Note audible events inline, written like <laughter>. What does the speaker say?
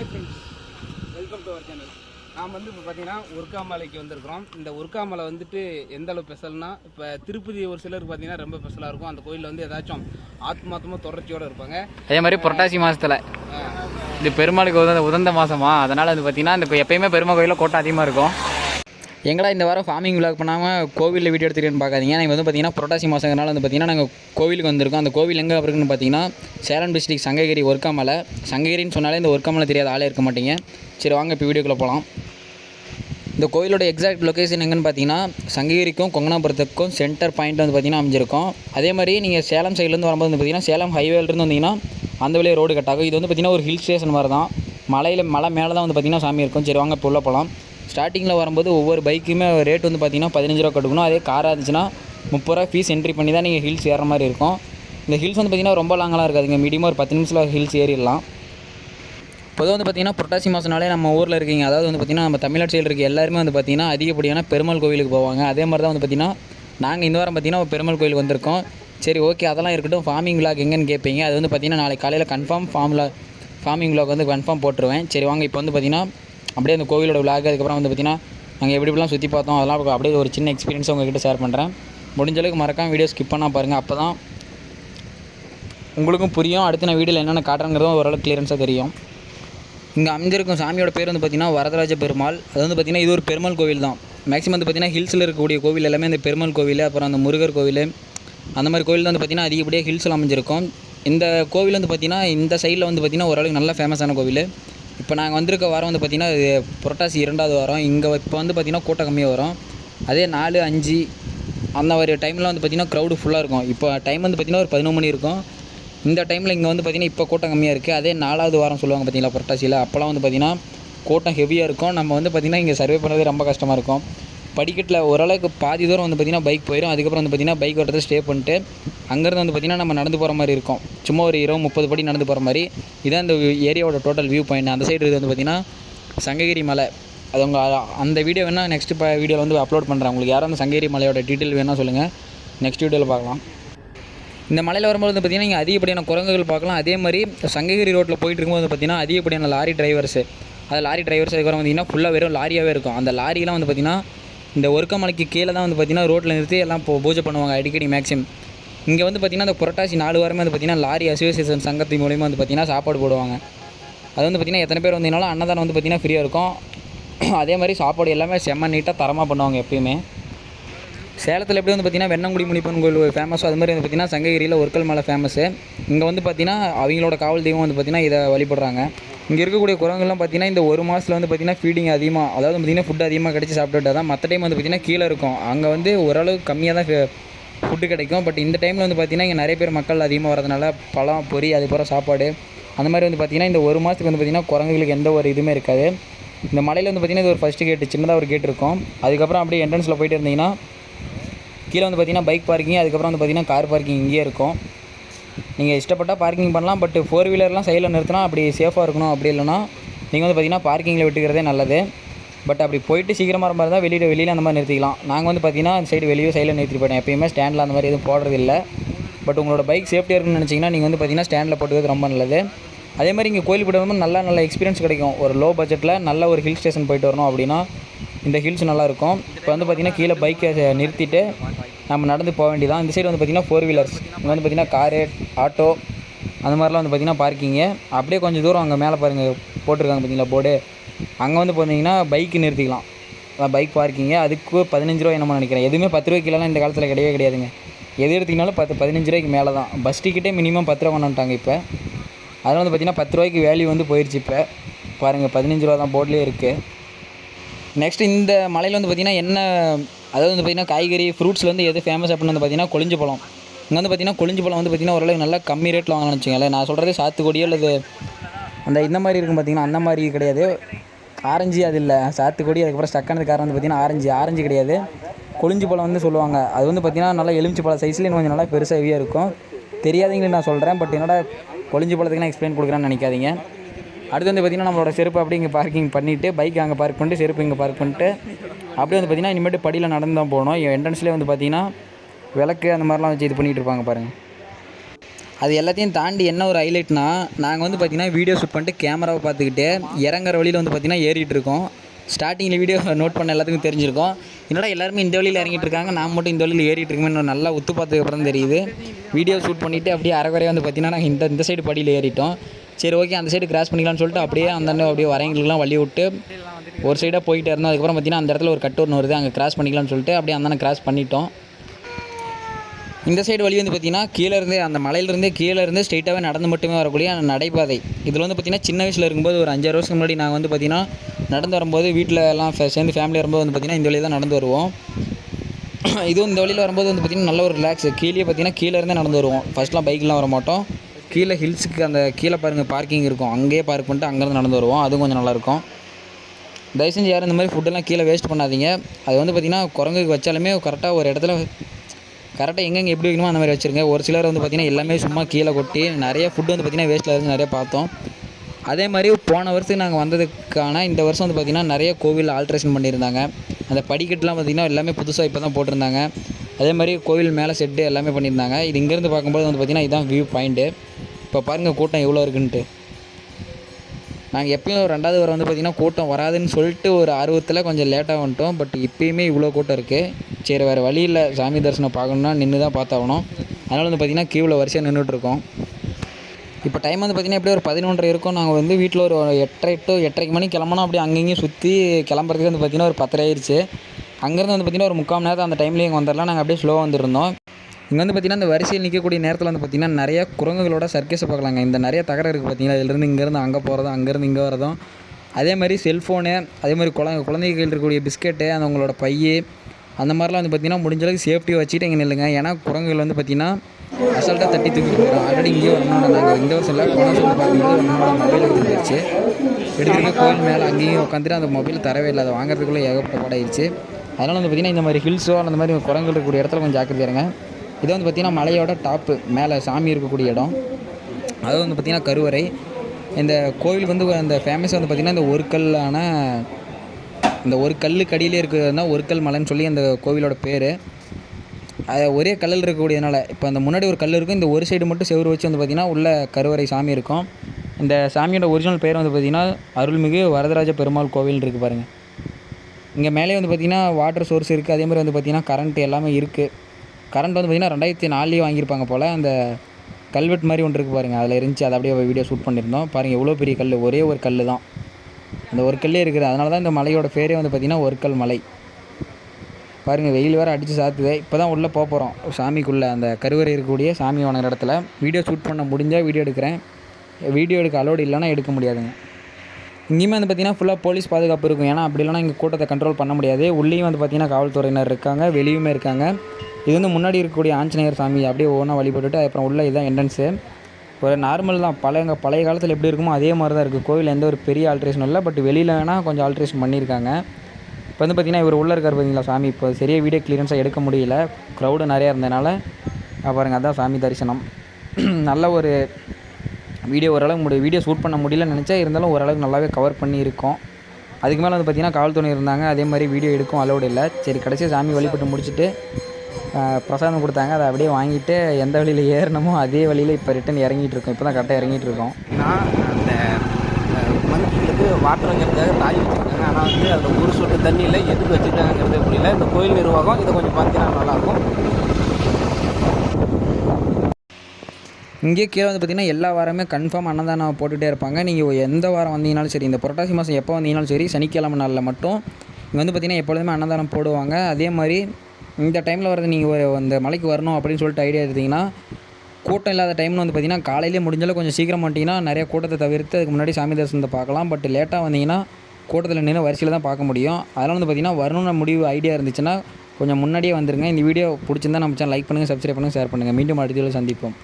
Hi friends welcome to our channel நாம் வந்து இப்போ பார்த்தீங்கன்னா உருக்காமலைக்கு வந்திருக்கிறோம். இந்த உருக்காமலை வந்துட்டு எந்த அளவு ஸ்பெஷல்னா இப்போ திருப்பதி ஒரு சிலருக்கு பார்த்தீங்கன்னா ரொம்ப ஸ்பெஷலாக இருக்கும். அந்த கோயிலில் வந்து ஏதாச்சும் ஆத்மாத்தமாக தொடர்ச்சியோடு இருப்பாங்க. அதே மாதிரி புரட்டாசி மாதத்தில் இது பெருமாளுக்கு உதந்த உதந்த மாதமா அதனால் வந்து பார்த்திங்கன்னா இந்த எப்பயுமே பெருமாள் கோயிலில் கூட்டம் அதிகமாக இருக்கும். எங்கடா இந்த வாரம் ஃபார்மிங் விளாக் பண்ணாமல் கோவிலில் வீடியோ எடுத்துக்கிட்டேன்னு பார்க்காதீங்க. நீங்கள் வந்து பார்த்தீங்கன்னா புரட்டாசி மாதங்கிறனால வந்து பார்த்தீங்கன்னா நாங்கள் கோவிலுக்கு வந்திருக்கோம். அந்த கோவில் எங்கே இருக்குன்னு பார்த்தீங்கன்னா சேலம் டிஸ்ட்ரிக்ட் சங்ககிரி ஒர்க்காமலை. சங்ககிரின்னு சொன்னாலே இந்த ஒர்க்காமலை தெரியாத ஆளே இருக்க மாட்டீங்க. சரி வாங்க இப்போ வீடியோக்குள்ளே போகலாம் இந்த கோயிலோட எக்ஸாக்ட் லொக்கேஷன் எங்கன்னு பார்த்தீங்கன்னா சங்ககிரிக்கும் கொங்கனாபுரத்துக்கும் சென்டர் பாயிண்ட் வந்து பார்த்தீங்கன்னா அமைஞ்சிருக்கும். அதே மாதிரி நீங்கள் சேலம் சைட்லேருந்து வரும்போது வந்து பார்த்தீங்கன்னா சேலம் ஹைவேலேருந்து வந்தீங்கன்னா அந்த வழியே ரோடு கட்டாகும் இது வந்து பார்த்தீங்கன்னா ஒரு ஹில் ஸ்டேஷன் மாதிரி தான் மலையில் மலை மேலே தான் வந்து பார்த்தீங்கன்னா சாமி இருக்கும். சரி வாங்க இப்போ உள்ள போகலாம் ஸ்டார்டிங்கில் வரும்போது ஒவ்வொரு பைக்குமே ரேட் வந்து பார்த்தீங்கன்னா பதினஞ்சு ரூபா கட்டுக்கணும். அதே காராக இருந்துச்சுன்னா முப்பது ரூபா ஃபீஸ் என்ட்ரி பண்ணி தான் நீங்கள் ஹில்ஸ் ஏற மாதிரி இருக்கும். இந்த ஹில்ஸ் வந்து பார்த்தீங்கன்னா ரொம்ப லாங்கெலாம் இருக்காதுங்க. மீடியமாக ஒரு பத்து நிமிஷத்தில் ஹில்ஸ் ஏறிடலாம். பொதுவாக வந்து பார்த்திங்கன்னா புரட்டாசி மாதம்னாலே நம்ம ஊரில் இருக்கீங்க. அதாவது வந்து பார்த்திங்கன்னா நம்ம தமிழ்நாடு சைடில் இருக்க எல்லாருமே வந்து பார்த்திங்கன்னா அதிகப்படியான பெருமாள் கோவிலுக்கு போவாங்க. அதே மாதிரி தான் வந்து பார்த்திங்கன்னா நாங்கள் இந்த வாரம் பார்த்திங்கன்னா ஒரு பெருமாள் கோயில் வந்திருக்கோம். சரி ஓகே அதெல்லாம் இருக்கட்டும். ஃபார்மிங் விளாக் எங்கேன்னு கேட்பீங்க அது வந்து பார்த்திங்கன்னா நாளைக்கு காலையில் கன்ஃபார்ம் ஃபார்மில் ஃபார்மிங் விளாக் வந்து கன்ஃபார்ம் போட்டுருவேன். சரி வாங்க. இப்போ வந்து பார்த்திங்கன்னா அப்படியே அந்த கோவிலோட விளாக் அதுக்கப்புறம் வந்து பார்த்திங்கன்னா நாங்கள் எப்படி எப்படிலாம் சுற்றி பார்த்தோம் அதெல்லாம் அப்படியே ஒரு சின்ன எக்ஸ்பீரியன்ஸ் உங்ககிட்ட ஷேர் பண்ணுறேன் முடிஞ்சளவுக்கு மறக்காம வீடியோ ஸ்கிப் பண்ணால் பாருங்கள் அப்போ தான் உங்களுக்கும் புரியும் அடுத்து நான் வீடியோவில் என்னென்ன காட்டுறேங்கிறதும் ஓரளவுக்கு கிளியரன்ஸாக தெரியும். இங்கே அமைஞ்சிருக்கும் சாமியோட பேர் வந்து பார்த்திங்கன்னா வரதராஜ பெருமாள். அது வந்து பார்த்திங்கன்னா இது ஒரு பெருமாள் கோவில் தான். மேக்ஸிமம் வந்து பார்த்திங்கன்னா ஹில்ஸில் இருக்கக்கூடிய கோவில் எல்லாமே இந்த பெருமாள் கோவில் அப்புறம் அந்த முருகர் கோவில். அந்த மாதிரி கோவில் தான் வந்து பார்த்திங்கன்னா அதிகப்படியாக ஹில்ஸில் அமைஞ்சிருக்கும். இந்த கோவில் வந்து பார்த்திங்கன்னா இந்த சைடில் வந்து பார்த்திங்கன்னா ஓரளவுக்கு நல்ல ஃபேமஸான கோவில். இப்போ நாங்கள் வந்திருக்க வாரம் வந்து பார்த்திங்கன்னா இது புரட்டாசி இரண்டாவது வாரம். இங்கே இப்போ வந்து பார்த்திங்கன்னா கூட்டம் கம்மியாக வரும். அதே நாலு அஞ்சு அந்த ஒரு டைமில் வந்து பார்த்திங்கன்னா க்ரௌடு ஃபுல்லாக இருக்கும். இப்போ டைம் வந்து பார்த்திங்கன்னா ஒரு பதினொன்று மணி இருக்கும். இந்த டைமில் இங்கே வந்து பார்த்திங்கன்னா இப்போ கூட்டம் கம்மியாக இருக்குது அதே நாலாவது வாரம் சொல்லுவாங்க பார்த்தீங்களா புரட்டாசியில். அப்போல்லாம் வந்து பார்த்திங்கன்னா கூட்டம் ஹெவியாக இருக்கும். நம்ம வந்து பார்த்திங்கன்னா இங்கே சர்வே பண்ணுறது ரொம்ப கஷ்டமாக இருக்கும். படிக்கட்டில் ஓரளவுக்கு பாதி தூரம் வந்து பார்த்திங்கன்னா பைக் போயிடும் அதுக்கப்புறம் வந்து பார்த்திங்கன்னா பைக் ஓட்டுறது ஸ்டே பண்ணிட்டு அங்கேருந்து வந்து பார்த்திங்கன்னா நம்ம நடந்து போகிற மாதிரி இருக்கும். சும்மா ஒரு இருபது முப்பது படி நடந்து போகிற மாதிரி. இதான் இந்த ஏரியாவோட டோட்டல் வியூ பாயிண்ட் அந்த சைடு வந்து பார்த்திங்கன்னா சங்ககிரி மலை. அது உங்கள் அந்த வீடியோ வேணால் நெக்ஸ்ட் இப்போ வீடியோவில் வந்து அப்லோட் பண்ணுறேன் உங்களுக்கு யாரும் அந்த சங்ககிரி மலையோட டீட்டெயில் வேணால் சொல்லுங்கள் நெக்ஸ்ட் வீடியோவில் பார்க்கலாம். இந்த மலையில் வரும்போது வந்து பார்த்திங்கன்னா இங்கே அதிகப்படியான குரங்குகள் பார்க்கலாம். அதே மாதிரி சங்ககிரி ரோட்டில் போயிட்டு இருக்கும்போது பார்த்திங்கன்னா அதிகப்படியான லாரி டிரைவர்ஸு அது லாரி டிரைவர்ஸ் அதுக்கப்புறம் பார்த்திங்கன்னா ஃபுல்லாக வெறும் லாரியாகவே இருக்கும். அந்த லாரியெலாம் வந்து பார்த்திங்கன்னா இந்த ஒருக்கமலைக்கு கீழே தான் வந்து பார்த்திங்கன்னா ரோட்டில் நிறுத்தி எல்லாம் இப்போ பூஜை பண்ணுவாங்க அடிக்கடி மேக்ஸிமம் இங்கே வந்து பார்த்திங்கன்னா அந்த புரட்டாசி நாலு வாரமே வந்து பார்த்திங்கன்னா லாரி அசோசியேஷன் சங்கத்தின் மூலிமா வந்து பார்த்திங்கன்னா சாப்பாடு போடுவாங்க அது வந்து பார்த்திங்கன்னா எத்தனை பேர் வந்தீங்கனாலும் அன்னதானம் வந்து பார்த்திங்கன்னா ஃப்ரீயாக இருக்கும் அதே மாதிரி சாப்பாடு எல்லாமே செம்ம நீட்டாக தரமாக பண்ணுவாங்க எப்பயுமே சேலத்தில் எப்படி வந்து பார்த்திங்கன்னா வெண்ணங்குடி முனிப்பன் கோயில் ஃபேமஸோ அது மாதிரி வந்து பார்த்திங்கன்னா சங்ககிரியில் ஒர்க்கல் மலை ஃபேமஸு இங்கே வந்து பார்த்திங்கன்னா அவங்களோட காவல் தெய்வம் வந்து பார்த்திங்கன்னா இதை வழிபடுறாங்க இங்கே இருக்கக்கூடிய குரங்குலாம் பார்த்தீங்கன்னா இந்த ஒரு மாதத்தில் வந்து பார்த்திங்கன்னா ஃபீடிங் அதிகமாக அதாவது பார்த்திங்கன்னா ஃபுட் அதிகமாக கிடச்சி சாப்பிட்டுட்டா தான் மற்ற டைம் வந்து பார்த்திங்கன்னா கீழே இருக்கும். அங்கே வந்து ஓரளவுக்கு கம்மியாக தான் ஃபுட்டு கிடைக்கும். பட் இந்த டைமில் வந்து பார்த்திங்கன்னா இங்கே நிறைய பேர் மக்கள் அதிகமாக வரதுனால பழம் பொரி அதுக்கப்புறம் சாப்பாடு அந்த மாதிரி வந்து பார்த்திங்கன்னா இந்த ஒரு மாதத்துக்கு வந்து பார்த்திங்கன்னா குரங்குகளுக்கு எந்த ஒரு இதுவுமே இருக்காது. இந்த மலையில் வந்து பார்த்திங்கன்னா இது ஒரு ஃபஸ்ட்டு கேட்டு சின்னதாக ஒரு கேட் இருக்கும். அதுக்கப்புறம் அப்படியே என்ட்ரன்ஸில் போயிட்டு இருந்தீங்கன்னா கீழே வந்து பார்த்தீங்கன்னா பைக் பார்க்கிங் அதுக்கப்புறம் வந்து பார்த்தீங்கன்னா கார் பார்க்கிங் இங்கேயே இருக்கும். நீங்கள் இஷ்டப்பட்டால் பார்க்கிங் பண்ணலாம். பட் ஃபோர் வீலர்லாம் சைடில் நிறுத்தினா அப்படி சேஃபாக இருக்கணும். அப்படி இல்லைனா நீங்கள் வந்து பார்த்தீங்கன்னா பார்க்கிங்கில் விட்டுக்கிறதே நல்லது. பட் அப்படி போயிட்டு சீக்கிரமாக இருந்தால் மாதிரி தான் வெளியில் வெளியில் அந்த மாதிரி நிறுத்திக்கலாம். நாங்கள் வந்து பார்த்தீங்கன்னா அந்த சைடு வெளியே சைடில் நிறுத்திட்டு போயிட்டோம். எப்பயுமே ஸ்டாண்டில் அந்த மாதிரி எதுவும் போடுறது இல்லை. பட் உங்களோட பைக் சேஃப்டியாக இருக்குன்னு நினச்சிங்கன்னா நீங்கள் வந்து பார்த்தீங்கன்னா ஸ்டாண்டில் போட்டுக்கிறது ரொம்ப நல்லது. அதே மாதிரி இங்கே கோயில் போய்ட்டு வரும்போது நல்ல நல்ல எக்ஸ்பீரியன்ஸ் கிடைக்கும். ஒரு லோ பட்ஜெட்டில் நல்ல ஒரு ஹில் ஸ்டேஷன் போயிட்டு வரணும் அப்படின்னா இந்த ஹில்ஸ் நல்லாயிருக்கும் இப்போ வந்து பார்த்திங்கன்னா கீழே பைக்கை நிறுத்திட்டு நம்ம நடந்து போக வேண்டியதான் இந்த சைடு வந்து பார்த்திங்கன்னா ஃபோர் வீலர்ஸ் இங்கே வந்து பார்த்திங்கன்னா காரு ஆட்டோ அந்த மாதிரிலாம் வந்து பார்த்திங்கன்னா பார்க்கிங்கு அப்படியே கொஞ்சம் தூரம் அங்கே மேலே பாருங்கள் போட்டிருக்காங்க பார்த்தீங்களா போர்டு அங்கே வந்து பார்த்தீங்கன்னா பைக்கு நிறுத்திக்கலாம். அதான் பைக் பார்க்கிங்க அதுக்கு பதினஞ்சு ரூபா என்னமோ நினைக்கிறேன். எதுவுமே பத்து ரூபாய்க்கு கீழலாம் இந்த காலத்தில் கிடையவே கிடையாதுங்க. எது எடுத்திங்கனாலும் பத்து பதினஞ்சு ரூபாய்க்கு மேலே தான் பஸ் டிக்கெட்டே மினிமம் பத்து ரூபா கொண்டுட்டாங்க இப்போ. அதனால் வந்து பார்த்திங்கன்னா பத்து ரூபாய்க்கு வேல்யூ வந்து போயிடுச்சு இப்போ. பாருங்கள் பதினஞ்சு ரூபா தான் போர்ட்லேயே இருக்குது நெக்ஸ்ட் இந்த மலையில் வந்து பார்த்திங்கன்னா என்ன அதாவது வந்து பார்த்திங்கன்னா காய்கறி ஃப்ரூட்ஸில் வந்து எது ஃபேமஸ் அப்படின்னு வந்து பார்த்திங்கன்னா கொழிஞ்சு பழம். இங்கே வந்து பார்த்திங்கன்னா கொழிஞ்சு பழம் வந்து பார்த்திங்கன்னா ஓரளவுக்கு நல்லா கம்மி ரேட்டில் வாங்கலாம்னு வச்சுக்கோங்களேன். நான் சொல்கிறது சாத்துக்குடியோ அல்லது அந்த இந்த மாதிரி இருக்கும் பார்த்திங்கன்னா அந்த மாதிரி கிடையாது. ஆரஞ்சு அது இல்லை. சாத்துக்குடி அதுக்கப்புறம் ஸ்டக்கானது காரணம் வந்து பார்த்திங்கன்னா ஆரஞ்சு. ஆரஞ்சு கிடையாது. கொழிஞ்சு பழம் வந்து சொல்லுவாங்க. அது வந்து பார்த்திங்கன்னா நல்லா எலுமிச்சி பழம் சைஸ்லேயும் கொஞ்சம் நல்லா பெருசாக ஹெவியாக இருக்கும். தெரியாதீங்களே நான் சொல்கிறேன் பட் என்னோட கொளிஞ்சு பழத்துக்கு நான் எக்ஸ்பிளைன் கொடுக்குறேன்னு நினைக்காதீங்க. அடுத்து வந்து பார்த்திங்கன்னா நம்மளோட செருப்பு அப்படியே இங்கே பார்க்கிங் பண்ணிவிட்டு பைக் அங்கே பார்க் பண்ணிட்டு செருப்பு இங்கே பார்க் பண்ணிட்டு அப்படியே வந்து பார்த்திங்கன்னா இனிமேட்டு படியில் நடந்து தான் போகணும். என்ட்ரன்ஸ்லேயே வந்து பார்த்திங்கன்னா விளக்கு அந்த மாதிரிலாம் வச்சு இது பண்ணிகிட்டு இருப்பாங்க பாருங்கள் அது எல்லாத்தையும் தாண்டி என்ன ஒரு ஹைலைட்னா நாங்கள் வந்து பார்த்திங்கன்னா வீடியோ ஷூட் பண்ணிட்டு கேமராவை பார்த்துக்கிட்டு இறங்குற வழியில் வந்து பார்த்திங்கன்னா ஏறிட்டு இருக்கோம். ஸ்டார்டிங்கில் வீடியோ நோட் பண்ண எல்லாத்துக்கும் தெரிஞ்சிருக்கோம். என்னடா எல்லாருமே இந்த வழியில் இறங்கிட்டு இருக்காங்க நான் மட்டும் இந்த வழியில் ஏறிட்டு இருக்கேன் நல்லா உத்து பார்த்ததுக்கப்புறம் தெரியுது. வீடியோ ஷூட் பண்ணிவிட்டு அப்படியே அரைக்குறையாக வந்து பார்த்திங்கன்னா நாங்கள் இந்த இந்த சைடு படியில் ஏறிட்டோம். சரி ஓகே அந்த சைடு கிராஸ் பண்ணிக்கலாம்னு சொல்லிட்டு அப்படியே அந்த அப்படியே வரவங்களுக்குலாம் வழி விட்டு ஒரு சைடாக போயிட்டே இருந்தோம் அதுக்கப்புறம் பார்த்திங்கன்னா அந்த இடத்துல ஒரு கட்டு ஒன்று வருது அங்கே கிராஸ் பண்ணிக்கலாம்னு சொல்லிட்டு அப்படியே அந்த கிராஸ் பண்ணிட்டோம். இந்த சைடு வழி வந்து பார்த்திங்கன்னா கீழே இருந்தே அந்த மலையிலேருந்தே கீழே இருந்து ஸ்ட்ரெயிட்டாகவே நடந்து மட்டுமே வரக்கூடிய நடைபாதை. இதில் வந்து பார்த்திங்கன்னா சின்ன வயசில் இருக்கும்போது ஒரு அஞ்சாறு வருஷத்துக்கு முன்னாடி நாங்கள் வந்து பார்த்திங்கன்னா நடந்து வரும்போது வீட்டில் எல்லாம் சேர்ந்து ஃபேமிலி வரும்போது வந்து பார்த்திங்கன்னா இந்த வழியில் தான் நடந்து வருவோம். இதுவும் இந்த வழியில் வரும்போது வந்து பார்த்திங்கன்னா நல்ல ஒரு ரிலாக்ஸ் கீழே பார்த்திங்கன்னா கீழே இருந்தே நடந்து வருவோம். ஃபஸ்ட்லாம் பைக்லாம் வர மாட்டோம். கீழே ஹில்ஸுக்கு அந்த கீழே பாருங்கள் பார்க்கிங் இருக்கும். அங்கேயே பார்க் பண்ணிட்டு அங்கேருந்து நடந்து வருவோம். அதுவும் கொஞ்சம் நல்லாயிருக்கும். தயவு செஞ்சு யாரும் இந்த மாதிரி ஃபுட்டெல்லாம் கீழே வேஸ்ட் பண்ணாதீங்க. அது வந்து பார்த்திங்கன்னா குரங்குக்கு வச்சாலுமே கரெக்டாக ஒரு இடத்துல கரெக்டாக எங்கெங்கே எப்படி வைக்கணுமோ அந்த மாதிரி வச்சுருங்க. ஒரு சிலர் வந்து பார்த்திங்கன்னா எல்லாமே சும்மா கீழே கொட்டி நிறைய ஃபுட்டு வந்து பார்த்திங்கன்னா வேஸ்ட்டில் இருந்து நிறைய பார்த்தோம். அதே மாதிரி போன வருஷத்துக்கு நாங்கள் வந்ததுக்கான இந்த வருஷம் வந்து பார்த்திங்கன்னா நிறைய கோவில் ஆல்ட்ரேஷன் பண்ணியிருந்தாங்க. அந்த படிக்கட்டுலாம் பார்த்திங்கன்னா எல்லாமே புதுசாக இப்போ தான் போட்டிருந்தாங்க. அதே மாதிரி கோவில் மேலே செட்டு எல்லாமே பண்ணியிருந்தாங்க. இது இங்கேருந்து பார்க்கும்போது வந்து பார்த்திங்கன்னா இதுதான் வியூ பாயிண்ட்டு இப்போ பாருங்கள் கூட்டம் எவ்வளோ இருக்குன்ட்டு. நாங்கள் எப்பயும் ரெண்டாவது வர வந்து பார்த்திங்கன்னா கூட்டம் வராதுன்னு சொல்லிட்டு ஒரு ஆர்வத்தில் கொஞ்சம் லேட்டாக வந்துட்டோம். பட் இப்போயுமே இவ்வளோ கூட்டம் இருக்குது சரி வேறு வழி இல்லை. சாமி தரிசனம் பார்க்கணுன்னா நின்று தான் பார்த்தாகணும் அதனால் வந்து பார்த்திங்கன்னா கியூவில் வரிசையாக நின்றுட்டுருக்கோம் இப்போ டைம் வந்து பார்த்திங்கன்னா எப்படியும் ஒரு பதினொன்றரை இருக்கும். நாங்கள் வந்து வீட்டில் ஒரு எட்டரை டு எட்டரைக்கு மணி கிளம்புனா அப்படியே அங்கங்கேயும் சுற்றி கிளம்புறதுக்கு வந்து பார்த்திங்கன்னா ஒரு பத்தரை ஆயிடுச்சு அங்கேருந்து வந்து பார்த்திங்கன்னா ஒரு முக்கால் மணி அந்த டைம்லேயே இங்கே வந்துடலாம் நாங்கள் அப்படியே ஸ்லோவாக வந்துருந்தோம். இங்கே வந்து பார்த்திங்கன்னா இந்த வரிசையில் நிற்கக்கூடிய நேரத்தில் வந்து பார்த்திங்கன்னா நிறைய குரங்குகளோட சர்க்கஸை பார்க்கலாங்க. இந்த நிறைய தகரம் இருக்குது பார்த்திங்கன்னா இதுலேருந்து இங்கேருந்து அங்கே போகிறதும் அங்கேருந்து இங்கே வரதும். அதே மாதிரி செல்ஃபோனு அதே மாதிரி குழந்தை குழந்தைகள் இருக்கக்கூடிய பிஸ்கெட்டு அந்த உங்களோட பைய அந்த மாதிரிலாம் வந்து பார்த்திங்கன்னா முடிஞ்சளவுக்கு சேஃப்டி வச்சுட்டு இங்கே நில்லுங்க. ஏன்னா குரங்குகள் வந்து பார்த்திங்கன்னா அசால்ட்டாக தட்டி தூக்கிட்டு போயிடும் ஆல்ரெடி இங்கேயே வரணும் நாங்கள் இந்த வருஷம் இல்லை போன சொல்லி வந்து நம்மளோட மொபைல் எடுத்துருந்துருச்சு. எடுத்துருக்க எடுத்துகிட்டு கோயில் மேலே அங்கேயும் உட்காந்துட்டு அந்த மொபைல் தரவே இல்லை. அதை வாங்குறதுக்குள்ளே ஏகப்பட்ட பாடாயிருச்சு. அதனால் வந்து பார்த்திங்கன்னா இந்த மாதிரி ஹில்ஸோ அந்த மாதிரி குரங்குகள் இருக்கக்கூடிய இடத்துல கொஞ்சம் ஜாக்கிரதையா இருங்க. இது வந்து பார்த்திங்கன்னா மலையோட டாப்பு மேலே சாமி இருக்கக்கூடிய இடம். அது வந்து பார்த்திங்கன்னா கருவறை. இந்த கோவில் வந்து அந்த ஃபேமஸ் வந்து பார்த்திங்கன்னா இந்த ஒரு கல்லான இந்த ஒரு கல்லு அடியிலே இருக்கிறதுனா ஒரு கல் மலைன்னு சொல்லி அந்த கோவிலோட பேர். அது ஒரே கல்லில் இருக்கக்கூடியதுனால இப்போ அந்த முன்னாடி ஒரு கல் இருக்கும் இந்த ஒரு சைடு மட்டும் செவ்வறு வச்சு வந்து பார்த்திங்கன்னா உள்ள கருவறை சாமி இருக்கும். இந்த சாமியோட ஒரிஜினல் பேர் வந்து பார்த்திங்கன்னா அருள்மிகு வரதராஜ பெருமாள் கோவில் இருக்குது பாருங்கள் இங்கே மேலே வந்து பார்த்திங்கன்னா வாட்டர் சோர்ஸ் இருக்குது அதே மாதிரி வந்து பார்த்திங்கன்னா கரண்ட் எல்லாமே இருக்குது கரண்ட் வந்து பார்த்திங்கன்னா ரெண்டாயிரத்தி நாலுலேயே வாங்கியிருப்பாங்க போல். அந்த கல்வெட் மாதிரி ஒன்று இருக்குது பாருங்கள் அதில் இருந்துச்சு. அதை அப்படியே வீடியோ ஷூட் பண்ணியிருந்தோம். பாருங்கள் எவ்வளோ பெரிய கல் ஒரே ஒரு கல் தான் அந்த ஒரு கல்லே இருக்குது. அதனால தான் இந்த மலையோட பேரே வந்து பார்த்திங்கன்னா ஒரு கல் மலை. பாருங்கள் வெயில் வேறு அடித்து சாத்துது. இப்போ தான் உள்ளே போக போகிறோம் சாமிக்குள்ளே அந்த கருவறை இருக்கக்கூடிய சாமி வணங்குற இடத்துல. வீடியோ ஷூட் பண்ண முடிஞ்சால் வீடியோ எடுக்கிறேன். வீடியோ எடுக்க அலோடு இல்லைன்னா எடுக்க முடியாதுங்க. இங்கேயுமே வந்து பார்த்திங்கன்னா ஃபுல்லாக போலீஸ் பாதுகாப்பு இருக்கும். ஏன்னா அப்படி இல்லைனா இங்கே கூட்டத்தை கண்ட்ரோல் பண்ண முடியாது. உள்ளேயும் வந்து பார்த்திங்கன்னா காவல்துறையினர் இருக்காங்க வெளியுமே இருக்காங்க. இது வந்து முன்னாடி இருக்கக்கூடிய ஆஞ்சநேயர் சாமி அப்படியே ஒவ்வொன்றா வழிபட்டுட்டு அப்புறம் உள்ள இதுதான் என்ட்ரன்ஸு ஒரு நார்மல் தான். பழைய பழைய காலத்தில் எப்படி இருக்குமோ அதே மாதிரி தான் இருக்குது கோவில் எந்த ஒரு பெரிய ஆல்ட்ரேஷனும் இல்லை. பட் வெளியில் வேணால் கொஞ்சம் ஆல்ட்ரேஷன் பண்ணியிருக்காங்க. இப்போ வந்து பார்த்திங்கன்னா இவர் உள்ளே இருக்கார் பார்த்தீங்களா சாமி? இப்போ சரியாக வீடியோ கிளியரன்ஸாக எடுக்க முடியல. க்ரௌடு நிறையா இருந்ததுனால பாருங்கள் அதுதான் அதான் சாமி தரிசனம். <clears throat> நல்ல ஒரு வீடியோ ஓரளவுக்கு முடியும் வீடியோ ஷூட் பண்ண முடியலன்னு நினச்சா இருந்தாலும் ஓரளவுக்கு நல்லாவே கவர் பண்ணியிருக்கோம். அதுக்கு மேலே வந்து பார்த்திங்கன்னா காவல்துறை இருந்தாங்க அதே மாதிரி வீடியோ எடுக்கும் அலோடு இல்லை. சரி கடைசியாக சாமி வழிபட்டு முடிச்சுட்டு பிரசாதம் கொடுத்தாங்க. அதை அப்படியே வாங்கிட்டு எந்த வழியில் ஏறினமோ அதே வழியில் இப்போ ரிட்டன் இறங்கிட்டு இருக்கோம். இப்போ தான் கரெக்டாக இறங்கிட்டு இருக்கோம். நான் அந்த மந்த்லிக்கு வாட்டர் வைக்கிறதுக்காக தாய் வச்சுருக்காங்க. ஆனால் வந்து அதில் ஒரு சொட்டு தண்ணியில் எதுக்கு வச்சுருக்காங்கிறது புரியல. இந்த கோயில் நிர்வாகம் இதை கொஞ்சம் பார்த்தீங்கன்னா நல்லாயிருக்கும் இங்கே கீழே வந்து பார்த்திங்கன்னா எல்லா வாரமே கன்ஃபார்ம் அன்னதானம் போட்டுகிட்டே இருப்பாங்க. நீங்கள் எந்த வாரம் வந்தீங்கனாலும் சரி இந்த புரட்டாசி மாதம் எப்போ வந்தீங்கனாலும் சரி சனிக்கிழமை நாளில் மட்டும் இங்கே வந்து பார்த்திங்கன்னா எப்பொழுதுமே அன்னதானம் போடுவாங்க. அதே மாதிரி இந்த டைமில் வரது நீங்கள் ஒரு அந்த மலைக்கு வரணும் அப்படின்னு சொல்லிட்டு ஐடியா எடுத்தீங்கன்னா கூட்டம் இல்லாத டைம்னு வந்து பார்த்திங்கன்னா காலையிலே முடிஞ்சாலும் கொஞ்சம் சீக்கிரம் வந்துட்டிங்கன்னா நிறைய கூட்டத்தை தவிர்த்து அதுக்கு முன்னாடி சாமி தரிசனத்தை பார்க்கலாம். பட் லேட்டாக வந்தீங்கன்னா கூட்டத்தில் நின்று வரிசையில் தான் பார்க்க முடியும். அதனால் வந்து பார்த்திங்கன்னா வரணும்னு முடிவு ஐடியா இருந்துச்சுன்னா கொஞ்சம் முன்னாடியே வந்துருங்க. இந்த வீடியோ பிடிச்சிருந்தா நம்ம சேனல் லைக் பண்ணுங்கள் சப்ஸ்கிரைப் பண்ணுங்கள் ஷேர் பண்ணுங்கள் மீண்டும் அடுத்த சந்திப்போம்.